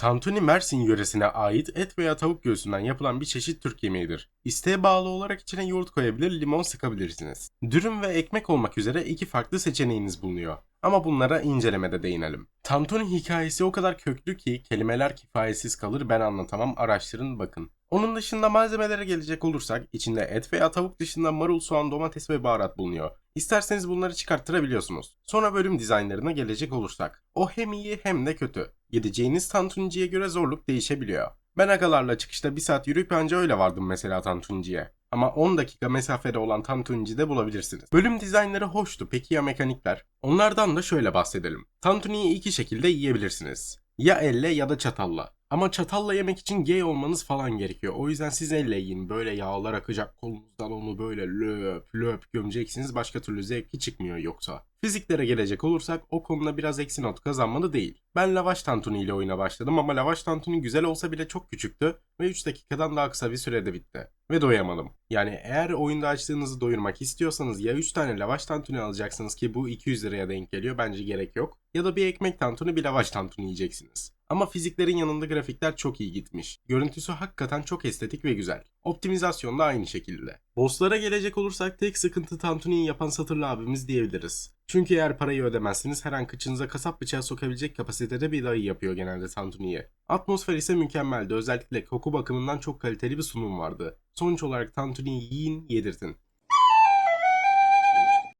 Tantuni Mersin yöresine ait et veya tavuk göğsünden yapılan bir çeşit Türk yemeğidir. İsteğe bağlı olarak içine yoğurt koyabilir, limon sıkabilirsiniz. Dürüm ve ekmek olmak üzere iki farklı seçeneğiniz bulunuyor. Ama bunlara incelemede değinelim. Tantuni hikayesi o kadar köklü ki kelimeler kifayetsiz kalır ben anlatamam araştırın bakın. Onun dışında malzemelere gelecek olursak içinde et veya tavuk dışında marul, soğan, domates ve baharat bulunuyor. İsterseniz bunları çıkarttırabiliyorsunuz. Sonra bölüm dizaynlarına gelecek olursak. O hem iyi hem de kötü. Gideceğiniz tantuniciye göre zorluk değişebiliyor. Ben agalarla çıkışta bir saat yürüyüp anca öyle vardım mesela tantuniciye. Ama 10 dakika mesafede olan tantunici de bulabilirsiniz. Bölüm dizaynları hoştu peki ya mekanikler? Onlardan da şöyle bahsedelim. Tantuniyi iki şekilde yiyebilirsiniz. Ya elle ya da çatalla. Ama çatalla yemek için gay olmanız falan gerekiyor. O yüzden siz elle yiyin. Böyle yağlar akacak kolunuzdan onu böyle löp löp gömeceksiniz. Başka türlü zevki çıkmıyor yoksa. Fiziklere gelecek olursak o konuda biraz eksi not kazanmalı değil. Ben lavaş tantuni ile oyuna başladım ama lavaş tantuni güzel olsa bile çok küçüktü ve 3 dakikadan daha kısa bir sürede bitti. Ve doyamadım. Yani eğer oyunda açtığınızı doyurmak istiyorsanız ya 3 tane lavaş tantuni alacaksınız ki bu 200 liraya denk geliyor bence gerek yok. Ya da bir ekmek tantuni bir lavaş tantuni yiyeceksiniz. Ama fiziklerin yanında grafikler çok iyi gitmiş. Görüntüsü hakikaten çok estetik ve güzel. Optimizasyon da aynı şekilde. Bosslara gelecek olursak tek sıkıntı Tantuni'yi yapan satırlı abimiz diyebiliriz. Çünkü eğer parayı ödemezseniz her an kıçınıza kasap bıçağı sokabilecek kapasitede bir dayı yapıyor genelde Tantuni'yi. Atmosfer ise mükemmeldi. Özellikle koku bakımından çok kaliteli bir sunum vardı. Sonuç olarak Tantuni'yi yiyin, yedirtin.